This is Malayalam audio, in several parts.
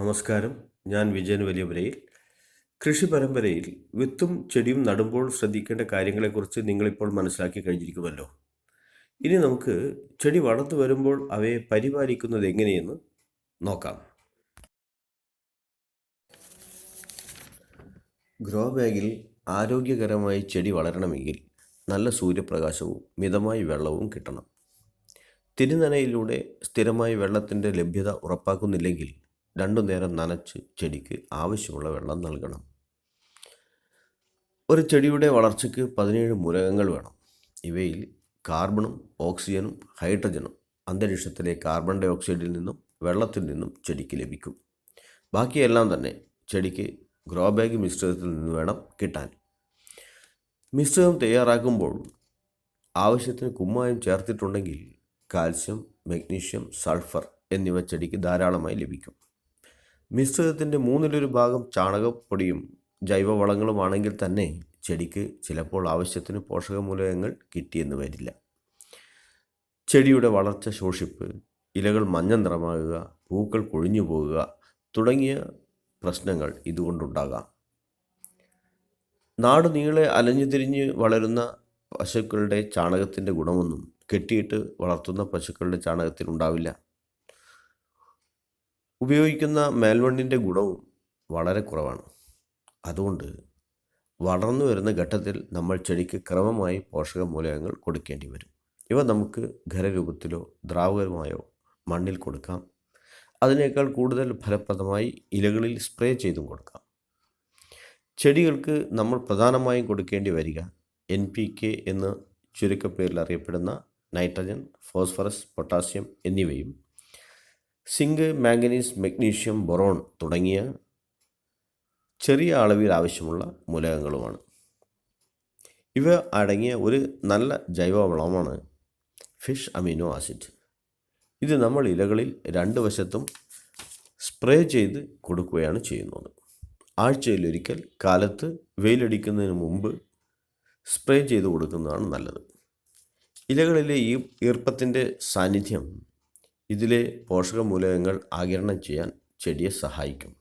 നമസ്കാരം. ഞാൻ വിജയൻ വലിയപുരയിൽ കൃഷി പരമ്പരയിൽ വിത്തും ചെടിയും നടുമ്പോൾ ശ്രദ്ധിക്കേണ്ട കാര്യങ്ങളെക്കുറിച്ച് നിങ്ങളിപ്പോൾ മനസ്സിലാക്കി കഴിഞ്ഞിരിക്കുമല്ലോ. ഇനി നമുക്ക് ചെടി വളർന്നു വരുമ്പോൾ അവയെ പരിപാലിക്കുന്നത് എങ്ങനെയെന്ന് നോക്കാം. ഗ്രോ ബാഗിൽ ആരോഗ്യകരമായി ചെടി വളരണമെങ്കിൽ നല്ല സൂര്യപ്രകാശവും മിതമായി വെള്ളവും കിട്ടണം. തിരുനനയിലൂടെ സ്ഥിരമായി വെള്ളത്തിന്റെ ലഭ്യത ഉറപ്പാക്കുന്നില്ലെങ്കിൽ രണ്ടു നേരം നനച്ച് ചെടിക്ക് ആവശ്യമുള്ള വെള്ളം നൽകണം. ഒരു ചെടിയുടെ വളർച്ചയ്ക്ക് പതിനേഴ് മൂലകങ്ങൾ വേണം. ഇവയിൽ കാർബണും ഓക്സിജനും ഹൈഡ്രജനും അന്തരീക്ഷത്തിലെ കാർബൺ ഡൈ ഓക്സൈഡിൽ നിന്നും വെള്ളത്തിൽ നിന്നും ചെടിക്ക് ലഭിക്കും. ബാക്കിയെല്ലാം തന്നെ ചെടിക്ക് ഗ്രോ ബാഗ് മിശ്രിതത്തിൽ നിന്ന് വേണം കിട്ടാൻ. മിശ്രിതം തയ്യാറാക്കുമ്പോൾ ആവശ്യത്തിന് കുമ്മായം ചേർത്തിട്ടുണ്ടെങ്കിൽ കാൽസ്യം മഗ്നീഷ്യം സൾഫർ എന്നിവ ചെടിക്ക് ധാരാളമായി ലഭിക്കും. മിശ്രിതത്തിന്റെ മൂന്നിലൊരു ഭാഗം ചാണകപ്പൊടിയും ജൈവവളങ്ങളുമാണെങ്കിൽ തന്നെ ചെടിക്ക് ചിലപ്പോൾ ആവശ്യത്തിന് പോഷകമൂലകങ്ങൾ കിട്ടിയെന്ന് വരില്ല. ചെടിയുടെ വളർച്ച ശോഷിപ്പ് ഇലകൾ മഞ്ഞ നിറമാകുക പൂക്കൾ കൊഴിഞ്ഞു പോകുക തുടങ്ങിയ പ്രശ്നങ്ങൾ ഇതുകൊണ്ടുണ്ടാകാം. നാട് നീളെ അലഞ്ഞു തിരിഞ്ഞ് വളരുന്ന പശുക്കളുടെ ചാണകത്തിന്റെ ഗുണമൊന്നും കെട്ടിയിട്ട് വളർത്തുന്ന പശുക്കളുടെ ചാണകത്തിൽ ഉണ്ടാവില്ല. ഉപയോഗിക്കുന്ന മേൽവണ്ടിന്റെ ഗുണവും വളരെ കുറവാണ്. അതുകൊണ്ട് വളർന്നു വരുന്ന ഘട്ടത്തിൽ നമ്മൾ ചെടിക്ക് ക്രമമായി പോഷക മൂലകങ്ങൾ കൊടുക്കേണ്ടി വരും. ഇവ നമുക്ക് ഖരരൂപത്തിലോ ദ്രാവകമായോ മണ്ണിൽ കൊടുക്കാം. അതിനേക്കാൾ കൂടുതൽ ഫലപ്രദമായി ഇലകളിൽ സ്പ്രേ ചെയ്തും കൊടുക്കാം. ചെടികൾക്ക് നമ്മൾ പ്രധാനമായും കൊടുക്കേണ്ടി വരിക എൻ പി കെ എന്ന് ചുരുക്കപ്പേരിൽ അറിയപ്പെടുന്ന നൈട്രജൻ ഫോസ്ഫറസ് പൊട്ടാസ്യം എന്നിവയും. സിങ്ക് മാംഗനീസ് മഗ്നീഷ്യം ബൊറോൺ തുടങ്ങിയ ചെറിയ അളവിൽ ആവശ്യമുള്ള മൂലകങ്ങളുമാണ്. ഇവ അടങ്ങിയ ഒരു നല്ല ജൈവവളമാണ് ഫിഷ് അമിനോ ആസിഡ്. ഇത് നമ്മൾ ഇലകളിൽ രണ്ട് വശത്തും സ്പ്രേ ചെയ്ത് കൊടുക്കുകയാണ് ചെയ്യുന്നത്. ആഴ്ചയിലൊരിക്കൽ കാലത്ത് വെയിലടിക്കുന്നതിന് മുമ്പ് സ്പ്രേ ചെയ്ത് കൊടുക്കുന്നതാണ് നല്ലത്. ഇലകളിലെ ഈ ഈർപ്പത്തിന്റെ സാന്നിധ്യം ഇതിലെ പോഷകമൂലകങ്ങൾ ആകിരണം ചെയ്യാൻ ചെടിയെ സഹായിക്കും.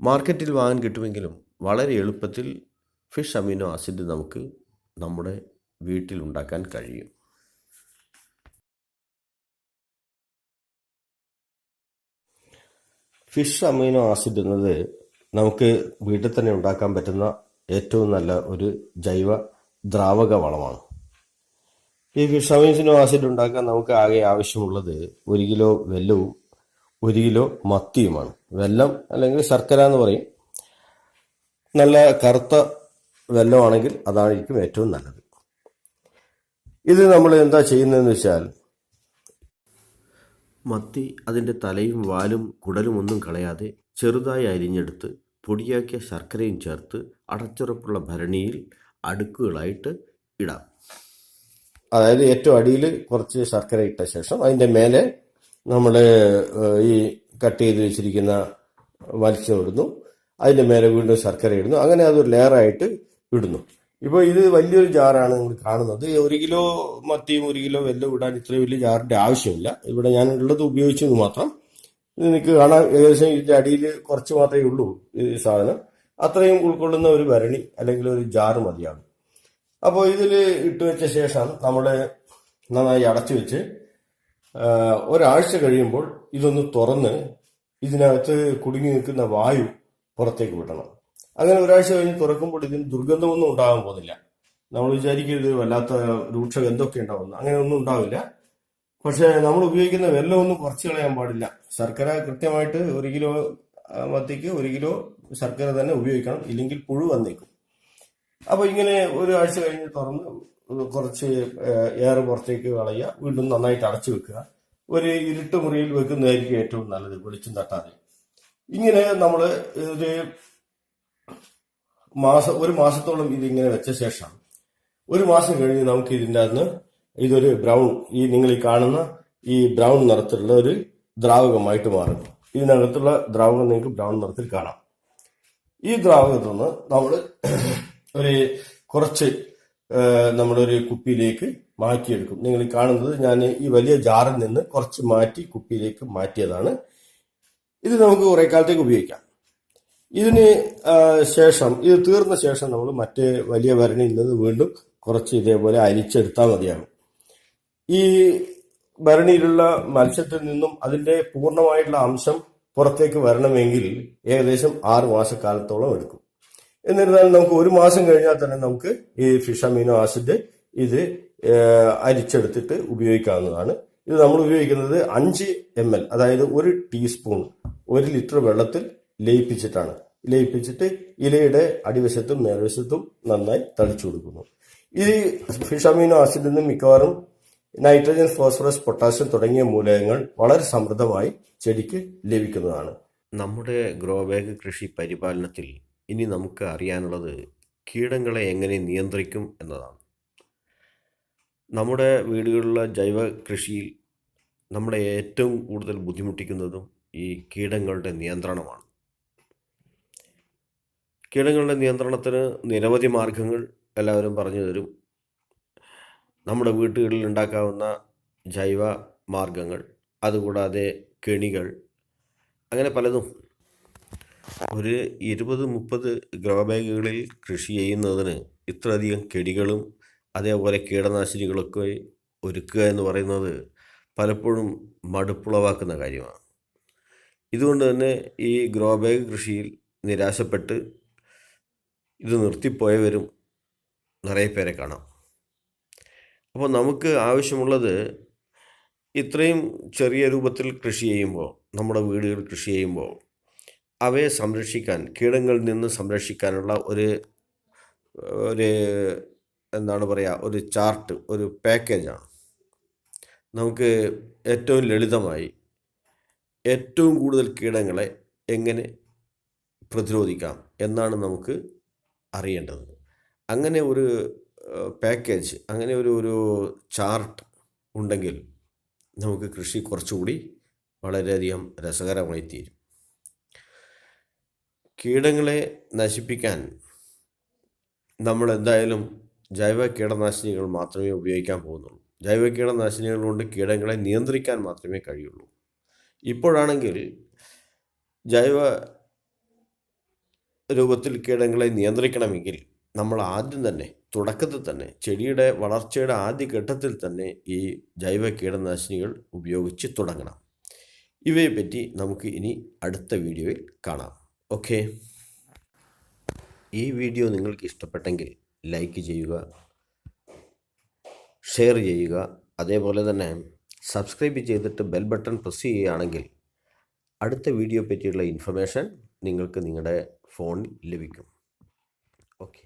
മാർക്കറ്റിൽ വാങ്ങാൻ കിട്ടുമെങ്കിലും വളരെ എളുപ്പത്തിൽ ഫിഷ് അമിനോ ആസിഡ് നമുക്ക് നമ്മുടെ വീട്ടിൽ ഉണ്ടാക്കാൻ കഴിയും. ഫിഷ് അമൈനോ ആസിഡ് എന്നത് നമുക്ക് വീട്ടിൽ തന്നെ ഉണ്ടാക്കാൻ പറ്റുന്ന ഏറ്റവും നല്ല ഒരു ജൈവ ദ്രാവക വളമാണ്. ഈ ഫിഷ് അമീൻസിനോ ആസിഡ് ഉണ്ടാക്കാൻ നമുക്ക് ആകെ ആവശ്യമുള്ളത് ഒരു കിലോ വെല്ലവും ഒരു കിലോ മത്തിയുമാണ്. വെല്ലം അല്ലെങ്കിൽ ശർക്കര എന്ന് പറയും. നല്ല കറുത്ത വെല്ലമാണെങ്കിൽ അതായിരിക്കും ഏറ്റവും നല്ലത്. ഇത് നമ്മൾ എന്താ ചെയ്യുന്നതെന്ന് വെച്ചാൽ മത്തി അതിന്റെ തലയും വാലും കുടലും ഒന്നും കളയാതെ ചെറുതായി അരിഞ്ഞെടുത്ത് പൊടിയാക്കിയ ശർക്കരയും ചേർത്ത് അടച്ചുറപ്പുള്ള ഭരണിയിൽ അടുക്കുകളായിട്ട് ഇടാം. അതായത് ഏറ്റവും അടിയിൽ കുറച്ച് ശർക്കര ഇട്ട ശേഷം അതിന്റെ മേലെ നമ്മൾ ഈ കട്ട് ചെയ്ത് വെച്ചിരിക്കുന്ന മത്സ്യം ഇടുന്നു. അതിന്റെ മേലെ വീണ്ടും ശർക്കര ഇടുന്നു. അങ്ങനെ അതൊരു ലെയറായിട്ട് ഇടുന്നു. ഇപ്പോൾ ഇത് വലിയൊരു ജാറാണ് നിങ്ങൾ കാണുന്നത്. ഒരു കിലോ മത്തിയും ഒരു കിലോ വെല്ലം ഇടാൻ ഇത്ര വലിയ ജാറിന്റെ ആവശ്യമില്ല. ഇവിടെ ഞാൻ ഉള്ളത് ഉപയോഗിച്ചെന്ന് മാത്രം നിങ്ങൾക്ക് കാണാൻ ഏകദേശം ഇതിന്റെ അടിയിൽ കുറച്ച് മാത്രമേ ഉള്ളൂ ഈ സാധനം. അത്രയും ഉൾക്കൊള്ളുന്ന ഒരു ഭരണി അല്ലെങ്കിൽ ഒരു ജാറ് മതിയാകും. അപ്പോൾ ഇതിൽ ഇട്ട് വെച്ച ശേഷം നമ്മൾ നന്നായി അടച്ചു വെച്ച് ഒരാഴ്ച കഴിയുമ്പോൾ ഇതൊന്ന് തുറന്ന് ഇതിനകത്ത് കുടുങ്ങി നിൽക്കുന്ന വായു പുറത്തേക്ക് വിടണം. അങ്ങനെ ഒരാഴ്ച കഴിഞ്ഞ് തുറക്കുമ്പോൾ ഇതിന് ദുർഗന്ധമൊന്നും ഉണ്ടാകാൻ പോകുന്നില്ല. നമ്മൾ വിചാരിക്കരുത് വല്ലാത്ത രൂക്ഷഗന്ധമൊക്കെ ഉണ്ടാവുന്നു അങ്ങനെ ഒന്നും ഉണ്ടാവില്ല. പക്ഷെ നമ്മൾ ഉപയോഗിക്കുന്ന വെല്ലമൊന്നും കുറച്ച് കളയാൻ പാടില്ല. ശർക്കര കൃത്യമായിട്ട് ഒരു കിലോ മത്തിക്ക് ഒരു കിലോ ശർക്കര തന്നെ ഉപയോഗിക്കണം. ഇല്ലെങ്കിൽ പുഴു വന്നേക്കും. അപ്പൊ ഇങ്ങനെ ഒരു ആഴ്ച കഴിഞ്ഞ് തുറന്ന് കുറച്ച് എയർ പുറത്തേക്ക് കളയുക. വീണ്ടും നന്നായിട്ട് അടച്ചു വെക്കുക. ഒരു ഇരുട്ട് മുറിയിൽ വെക്കുന്നതായിരിക്കും ഏറ്റവും നല്ലത് വെളിച്ചം തട്ടാതെ. ഇങ്ങനെ നമ്മൾ ഒരു മാസം ഒരു മാസത്തോളം ഇതിങ്ങനെ വെച്ച ശേഷം ഒരു മാസം കഴിഞ്ഞ് നമുക്ക് ഇതിന്റെ അകത്ത് ഇതൊരു ബ്രൗൺ ഈ നിങ്ങൾ ഈ കാണുന്ന ഈ ബ്രൗൺ നിറത്തിലുള്ള ഒരു ദ്രാവകമായിട്ട് മാറും ഇതിനകത്തുള്ള ദ്രാവകം നിങ്ങൾക്ക് ബ്രൗൺ നിറത്തിൽ കാണാം. ഈ ദ്രാവകത്തിൽ നിന്ന് നമ്മൾ ഒരു കുറച്ച് നമ്മളൊരു കുപ്പിയിലേക്ക് മാറ്റിയെടുക്കും. നിങ്ങൾ കാണുന്നത് ഞാൻ ഈ വലിയ ജാറിൽ നിന്ന് കുറച്ച് മാറ്റി കുപ്പിയിലേക്ക് മാറ്റിയതാണ്. ഇത് നമുക്ക് കുറേ കാലത്തേക്ക് ഉപയോഗിക്കാം. ഇതിന് ശേഷം ഇത് തീർന്ന ശേഷം നമ്മൾ മറ്റേ വലിയ ഭരണിയിൽ നിന്ന് വീണ്ടും കുറച്ച് ഇതേപോലെ അരിച്ചെടുത്താൽ മതിയാകും. ഈ ഭരണിയിലുള്ള മത്സ്യത്തിൽ നിന്നും അതിന്റെ പൂർണമായിട്ടുള്ള അംശം പുറത്തേക്ക് വരണമെങ്കിൽ ഏകദേശം ആറ് മാസക്കാലത്തോളം എടുക്കും. എന്നിരുന്നാലും നമുക്ക് ഒരു മാസം കഴിഞ്ഞാൽ തന്നെ നമുക്ക് ഈ ഫിഷ് അമീനോ ആസിഡ് ഇത് അരിച്ചെടുത്തിട്ട് ഉപയോഗിക്കാവുന്നതാണ്. ഇത് നമ്മൾ ഉപയോഗിക്കുന്നത് അഞ്ച് എം എൽ അതായത് ഒരു ടീസ്പൂൺ ഒരു ലിറ്റർ വെള്ളത്തിൽ ലയിപ്പിച്ചിട്ടാണ്. ലയിപ്പിച്ചിട്ട് ഇലയുടെ അടിവശത്തും മേൽവശത്തും നന്നായി തളിച്ചു കൊടുക്കുന്നു. ഈ ഫിഷ് അമീനോ ആസിഡിൽ നിന്ന് മിക്കവാറും നൈട്രജൻ ഫോസ്ഫറസ് പൊട്ടാസ്യം തുടങ്ങിയ മൂലകങ്ങൾ വളരെ സമൃദ്ധമായി ചെടിക്ക് ലഭിക്കുന്നതാണ്. നമ്മുടെ ഗ്രോബാഗ് കൃഷി പരിപാലനത്തിൽ ഇനി നമുക്ക് അറിയാനുള്ളത് കീടങ്ങളെ എങ്ങനെ നിയന്ത്രിക്കും എന്നതാണ്. നമ്മുടെ വീടുകളിലെ ജൈവ കൃഷിയിൽ നമ്മളെ ഏറ്റവും കൂടുതൽ ബുദ്ധിമുട്ടിക്കുന്നതും ഈ കീടങ്ങളുടെ നിയന്ത്രണമാണ്. കീടങ്ങളുടെ നിയന്ത്രണത്തിന് നിരവധി മാർഗങ്ങൾ എല്ലാവരും പറഞ്ഞു തരും. നമ്മുടെ വീട്ടുകളിൽ ഉണ്ടാക്കാവുന്ന ജൈവ മാർഗങ്ങൾ അതുകൂടാതെ കെണികൾ അങ്ങനെ പലതും ഒരു ഇരുപത് മുപ്പത് ഗ്രോ ബാഗുകളിൽ കൃഷി ചെയ്യുന്നതിന് ഇത്രയധികം കെടികളും അതേപോലെ കീടനാശിനികളൊക്കെ ഒരുക്കുക എന്ന് പറയുന്നത് പലപ്പോഴും മടുപ്പുളവാക്കുന്ന കാര്യമാണ്. ഇതുകൊണ്ട് തന്നെ ഈ ഗ്രോ ബാഗ് കൃഷിയിൽ നിരാശപ്പെട്ട് ഇത് നിർത്തിപ്പോയവരും നിറയെ പേരെ കാണാം. അപ്പോൾ നമുക്ക് ആവശ്യമുള്ളത് ഇത്രയും ചെറിയ രൂപത്തിൽ കൃഷി ചെയ്യുമ്പോൾ നമ്മുടെ വീടുകൾ കൃഷി ചെയ്യുമ്പോൾ അവയെ സംരക്ഷിക്കാൻ കീടങ്ങളിൽ നിന്ന് സംരക്ഷിക്കാനുള്ള ഒരു ഒരു എന്താണ് പറയുക ഒരു ചാർട്ട് ഒരു പാക്കേജാണ്. നമുക്ക് ഏറ്റവും ലളിതമായി ഏറ്റവും കൂടുതൽ കീടങ്ങളെ എങ്ങനെ പ്രതിരോധിക്കാം എന്നാണ് നമുക്ക് അറിയേണ്ടത്. അങ്ങനെ ഒരു പാക്കേജ് അങ്ങനെ ഒരു ഒരു ചാർട്ട് ഉണ്ടെങ്കിൽ നമുക്ക് കൃഷി കുറച്ചുകൂടി വളരെയധികം രസകരമായി തീരും കീടങ്ങളെ നശിപ്പിക്കാൻ നമ്മൾ എന്തായാലും ജൈവ കീടനാശിനികൾ മാത്രമേ ഉപയോഗിക്കാൻ പോകുന്നുള്ളൂ. ജൈവ കീടനാശിനികൾ കൊണ്ട് കീടങ്ങളെ നിയന്ത്രിക്കാൻ മാത്രമേ കഴിയുള്ളൂ. ഇപ്പോഴാണെങ്കിൽ ജൈവ രൂപത്തിൽ കീടങ്ങളെ നിയന്ത്രിക്കണമെങ്കിൽ നമ്മൾ ആദ്യം തന്നെ തുടക്കത്തിൽ തന്നെ ചെടിയുടെ വളർച്ചയുടെ ആദ്യ ഘട്ടത്തിൽ തന്നെ ഈ ജൈവ കീടനാശിനികൾ ഉപയോഗിച്ച് തുടങ്ങണം. ഇവയെപ്പറ്റി നമുക്ക് ഇനി അടുത്ത വീഡിയോയിൽ കാണാം. ഓക്കെ. ഈ വീഡിയോ നിങ്ങൾക്ക് ഇഷ്ടപ്പെട്ടെങ്കിൽ ലൈക്ക് ചെയ്യുക ഷെയർ ചെയ്യുക. അതേപോലെ തന്നെ സബ്സ്ക്രൈബ് ചെയ്തിട്ട് ബെൽ ബട്ടൺ പ്രസ് ചെയ്യുകയാണെങ്കിൽ അടുത്ത വീഡിയോ പറ്റിയുള്ള ഇൻഫർമേഷൻ നിങ്ങൾക്ക് നിങ്ങളുടെ ഫോണിൽ ലഭിക്കും. ഓക്കെ.